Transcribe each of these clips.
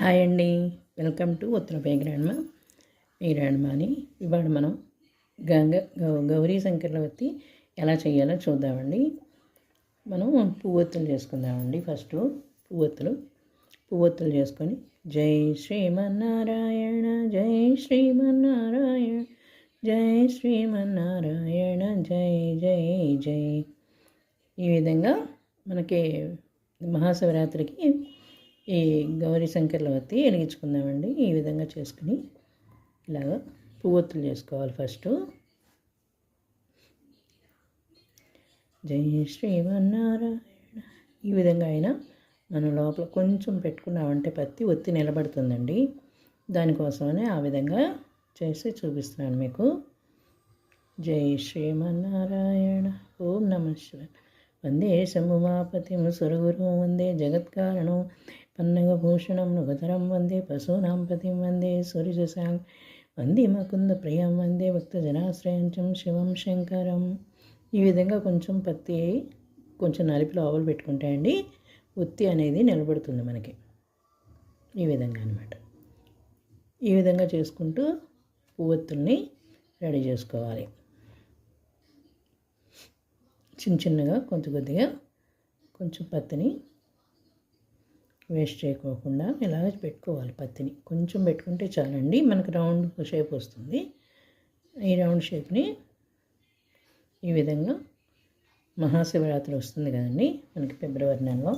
Hi అండి. Welcome to ఉత్తర గ్రాండ్మ మీ గ్రాండ్మాని ఇవాళ మనం గంగ గౌ- గౌరీ శంకర్లవతి ఎలా చేయాలో చూద్దామండి. మనం పువ్వొత్తులు చేసుకుందామండి ఫస్ట్. పువ్వొత్తులు. పువ్వొత్తులు చేసుకొని జై శ్రీమన్నారాయణ జై శ్రీమన్నారాయణ జై శ్రీమన్నారాయణ జై జై జై. ఈ విధంగా మనకి మహాశివరాత్రికి ఈ గౌరీ శంకర్లవతి వెలిగించుకుందామండి ఈ విధంగా చేసుకుని ఇలాగ పువ్వొత్తులు చేసుకోవాలి ఫస్ట్. జై శ్రీమన్నారాయణ. ఈ విధంగా అయినా మనం లోపల కొంచెం పెట్టుకున్నామంటే పత్తి ఒత్తి నిలబడుతుందండి. దానికోసమనే ఆ విధంగా చేసి చూపిస్తున్నాను మీకు. జై శ్రీమన్నారాయణ. ఓం నమ శివ వందే శంభుమాపతిం. సురగురు వందే జగత్కారణం. పన్నగభూషణం నుగతరం వందే పశూనాం పతిం వందే సూర్యశాం వందే మకుంద ప్రియం వందే భక్తజనాశ్రయంచం శివం శంకరం. ఈ విధంగా కొంచెం పత్తి కొంచెం నలిపి ఆవులు పెట్టుకుంటాయండి ఉత్తి అనేది నిలబడుతుంది మనకి. ఈ విధంగా అనమాట ఈ విధంగా చేసుకుంటూ పువ్వొత్తుల్ని రెడీ చేసుకోవాలి. చిన్న చిన్నగా కొంచెం కొద్దిగా కొంచెం పత్తిని వేస్ట్ చేయకోకుండా ఇలాగ పెట్టుకోవాలి పత్తిని. కొంచెం పెట్టుకుంటే చాలండి మనకు రౌండ్ షేప్ వస్తుంది. ఈ రౌండ్ షేప్ని ఈ విధంగా మహాశివరాత్రి వస్తుంది కదండి మనకి ఫిబ్రవరి నెలలో.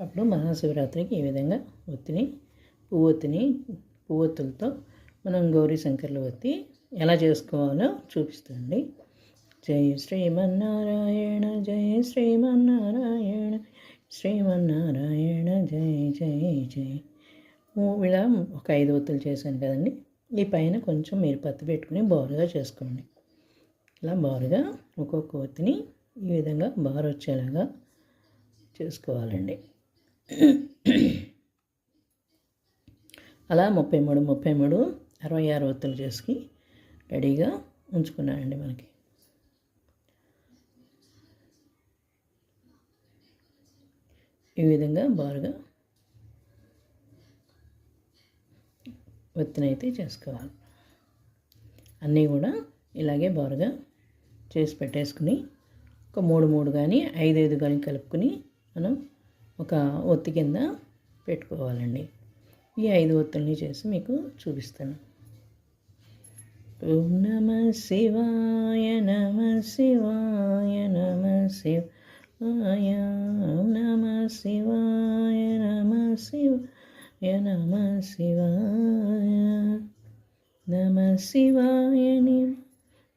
అప్పుడు మహాశివరాత్రికి ఈ విధంగా ఒత్తిని పువ్వొత్తిని పువ్వొత్తులతో మనం గౌరీ శంకర్లు ఒత్తి ఎలా చేసుకోవాలో చూపిస్తుంది జై శ్రీమన్నారాయణ జై శ్రీమన్నారాయణ శ్రీమన్నారాయణ జై జై జై. ఇలా ఒక ఐదు ఒత్తులు చేశాను కదండి. ఈ పైన కొంచెం మీరు పత్తి పెట్టుకుని బారుగా చేసుకోండి. ఇలా బారుగా ఒక్కొక్క ఒత్తిని ఈ విధంగా బారు వచ్చేలాగా చేసుకోవాలండి. అలా ముప్పై మూడు ముప్పై మూడు అరవై ఆరు ఒత్తులు చేసుకుని రెడీగా ఉంచుకున్నానండి మనకి. ఈ విధంగా బారుగా ఒత్తినైతే చేసుకోవాలి. అన్నీ కూడా ఇలాగే బారుగా చేసి పెట్టేసుకుని ఒక మూడు మూడు కానీ ఐదు ఐదు కానీ కలుపుకుని మనం ఒక ఒత్తి కింద పెట్టుకోవాలండి. ఈ ఐదు ఒత్తుల్ని చేసి మీకు చూపిస్తాను. ఓం నమ శివాయ నమ శివాయ నమ శివాయ నమ శివాయ నమ శివాయ నమ శివాయ నమ శివాయ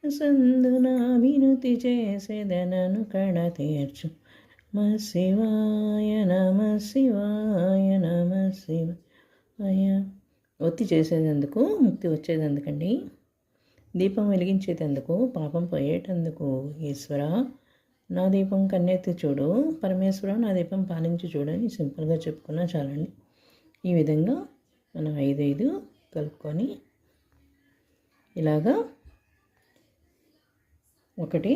సందునాభినుతి చేసేదనను కడ తీర్చు. నమ శివాయ నమ శివాయ నమ శివాయ. ఒత్తి చేసేటందుకు ముక్తి వచ్చేటందుకండి దీపం వెలిగించేటందుకు పాపం పోయేటందుకు ఈశ్వర. నా దీపం కన్నెత్తి చూడు పరమేశ్వర నా దీపం పాలించి చూడని సింపుల్గా చెప్పుకున్నా చాలండి. ఈ విధంగా మనం ఐదు ఐదు కలుపుకొని ఇలాగా ఒకటి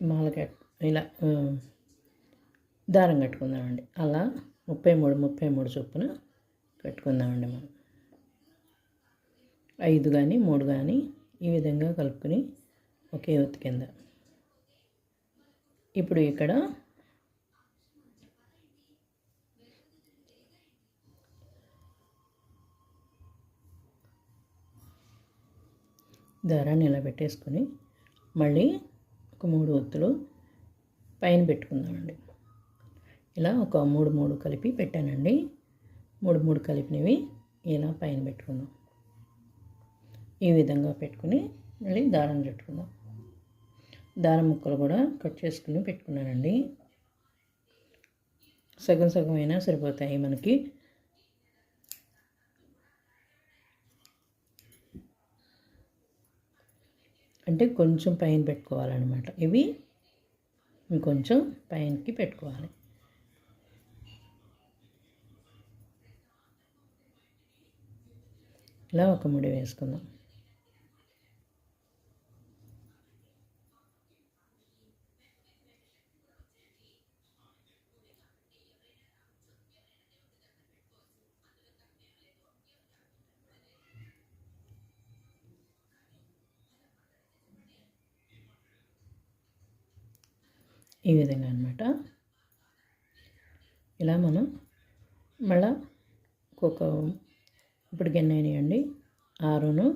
మాల కట్ ఇలా దారం కట్టుకుందామండి. అలా ముప్పై మూడు ముప్పై మూడు చొప్పున కట్టుకుందామండి మనం. ఐదు కానీ మూడు కానీ ఈ విధంగా కలుపుకొని ఒకే ఒత్తి కింద ఇప్పుడు ఇక్కడ దారాన్ని ఇలా పెట్టేసుకొని మళ్ళీ ఒక మూడు ఒత్తులు పైన పెట్టుకుందామండి. ఇలా ఒక మూడు మూడు కలిపి పెట్టానండి. మూడు మూడు కలిపినవి ఇలా పైన పెట్టుకుందాం. ఈ విధంగా పెట్టుకుని మళ్ళీ దారం పెట్టుకుందాం దారం ముక్కలు కూడా కట్ చేసుకుని పెట్టుకున్నానండి. సగం సగం అయినా సరిపోతాయి మనకి. అంటే కొంచెం పైన పెట్టుకోవాలన్నమాట. ఇవి ఇంకొంచెం పైనకి పెట్టుకోవాలి. ఇలా ఒక ముడి వేసుకుందాం. ఈ విధంగా అనమాట ఇలా మనం మళ్ళా ఒక్కొక్క ఇప్పుడు ఎన్ని అయినాయండి. ఆరును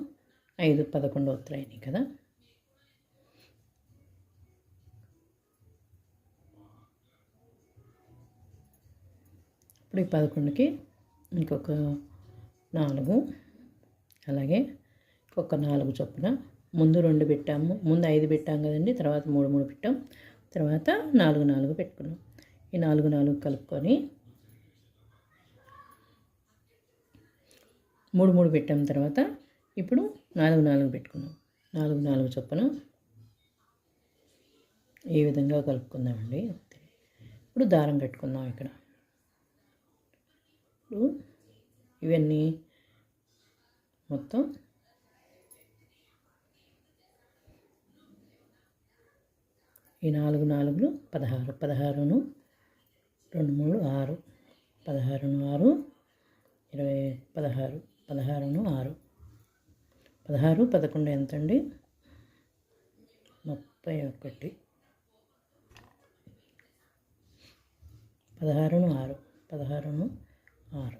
ఐదు పదకొండు ఉత్తరాయినాయి కదా. ఇప్పుడు ఈ పదకొండుకి ఇంకొక నాలుగు అలాగే ఇంకొక నాలుగు చొప్పున ముందు రెండు పెట్టాము. ముందు ఐదు పెట్టాం కదండి తర్వాత మూడు మూడు పెట్టాం. తర్వాత నాలుగు నాలుగు పెట్టుకున్నాం. ఈ నాలుగు నాలుగు కలుపుకొని మూడు మూడు పెట్టాం తర్వాత ఇప్పుడు నాలుగు నాలుగు పెట్టుకున్నాం. నాలుగు నాలుగు చొప్పున ఈ విధంగా కలుపుకుందామండి. ఇప్పుడు దారం కట్టుకుందాం ఇక్కడ. ఇప్పుడు ఇవన్నీ మొత్తం ఈ నాలుగు నాలుగులు పదహారు పదహారును రెండు మూడు ఆరు పదహారును ఆరు ఇరవై పదహారు పదహారును ఆరు. పదహారు పదకొండు ఎంత అండి ముప్పై ఒకటి. పదహారును ఆరు పదహారును ఆరు.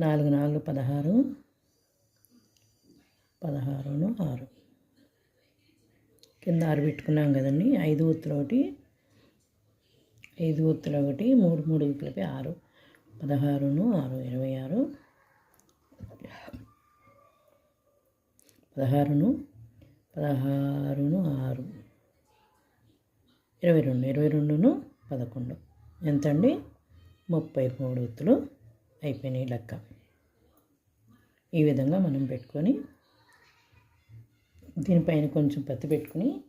నాలుగు నాలుగు పదహారు పదహారును ఆరు. కింద ఆరు పెట్టుకున్నాం కదండి. ఐదు ఉత్తులు ఒకటి ఐదు ఉత్తులు ఒకటి మూడు మూడు కలిపి ఆరు పదహారును ఆరు ఇరవై ఆరు పదహారును పదహారును ఆరు ఇరవై రెండు ఇరవై రెండును పదకొండు. ఎంతండి? ముప్పై మూడు ఉత్తులు అయిపోయినాయి లెక్క. ఈ విధంగా మనం పెట్టుకొని దీనిపైన కొంచెం పత్తి పెట్టుకుని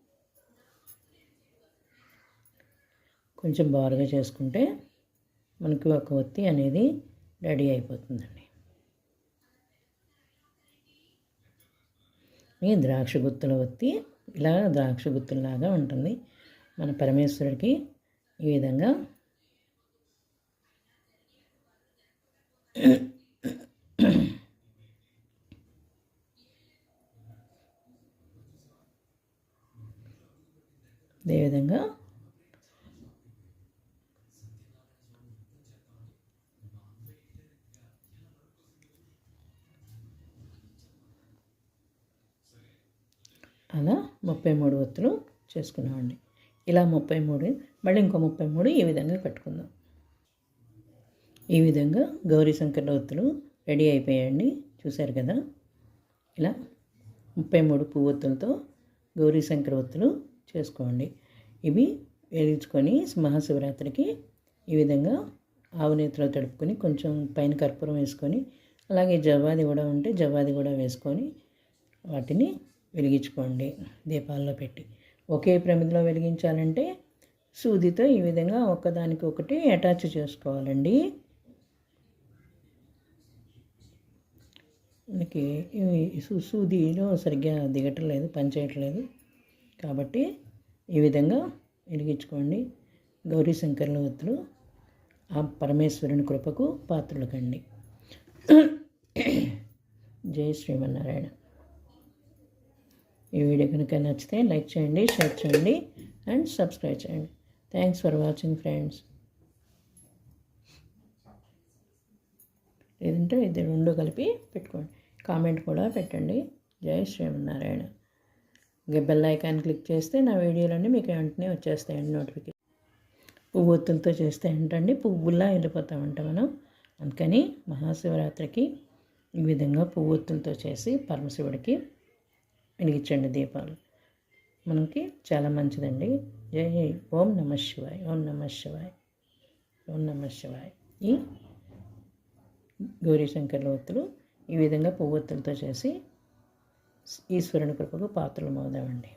కొంచెం బారుగా చేసుకుంటే మనకి ఒక ఒత్తి అనేది రెడీ అయిపోతుందండి. ఈ ద్రాక్ష గుత్తుల ఒత్తి ఇలా ద్రాక్ష గుత్తుల్లాగా ఉంటుంది. మన పరమేశ్వరుడికి ఈ విధంగా అలా ముప్పై మూడు ఒత్తులు చేసుకున్నామండి. ఇలా ముప్పై మూడు మళ్ళీ ఇంకో ముప్పై మూడు ఈ విధంగా కట్టుకుందాం. ఈ విధంగా గౌరీ శంకర ఒత్తులు రెడీ అయిపోయాయండి. చూశారు కదా? ఇలా ముప్పై మూడు పువ్వొత్తులతో గౌరీ శంకర ఒత్తులు చేసుకోండి. ఇవి వేయించుకొని మహాశివరాత్రికి ఈ విధంగా ఆవు నేతిలో తడుపుకొని కొంచెం పైన కర్పూరం వేసుకొని అలాగే జవాది కూడా ఉంటే జవాది కూడా వేసుకొని వాటిని వెలిగించుకోండి. దీపాల్లో పెట్టి ఒకే ప్రమిదిలో వెలిగించాలంటే సూదితో ఈ విధంగా ఒకదానికి ఒకటి అటాచ్ చేసుకోవాలండి. మనకి సూదిలో సరిగ్గా దిగటలేదు పనిచేయట్లేదు. కాబట్టి ఈ విధంగా వెలిగించుకోండి. గౌరీ శంకర్ల వత్తులు ఆ పరమేశ్వరుని కృపకు పాత్రలు కండి జై శ్రీమన్నారాయణ. ఈ వీడియో కనుక నచ్చితే లైక్ చేయండి షేర్ చేయండి అండ్ సబ్స్క్రైబ్ చేయండి. థ్యాంక్స్ ఫర్ వాచింగ్ ఫ్రెండ్స్ లేదంటే ఇది రెండు కలిపి పెట్టుకోండి. కామెంట్ కూడా పెట్టండి. జై శ్రీమన్నారాయణ. ఇంకా బెల్ ఐకాన్ క్లిక్ చేస్తే నా వీడియోలన్నీ మీకు వెంటనే వచ్చేస్తాయండి నోటిఫికేషన్ పువ్వు ఒత్తులతో చేస్తే ఏంటండి? పువ్వుల్లా వెళ్ళిపోతామంట మనం. అందుకని మహాశివరాత్రికి ఈ విధంగా పువ్వు ఒత్తులతో చేసి పరమశివుడికి వెలిగించండి దీపాలు. మనకి చాలా మంచిదండి. జై ఓం నమ శివాయ్. ఓం నమ శివాయ్. ఓం నమ శివాయ్. ఈ గౌరీశంకర్ల ఒత్తులు ఈ విధంగా పువ్వొత్తులతో చేసి ఈశ్వరుని కృపకు పాత్రలు మోదామండి.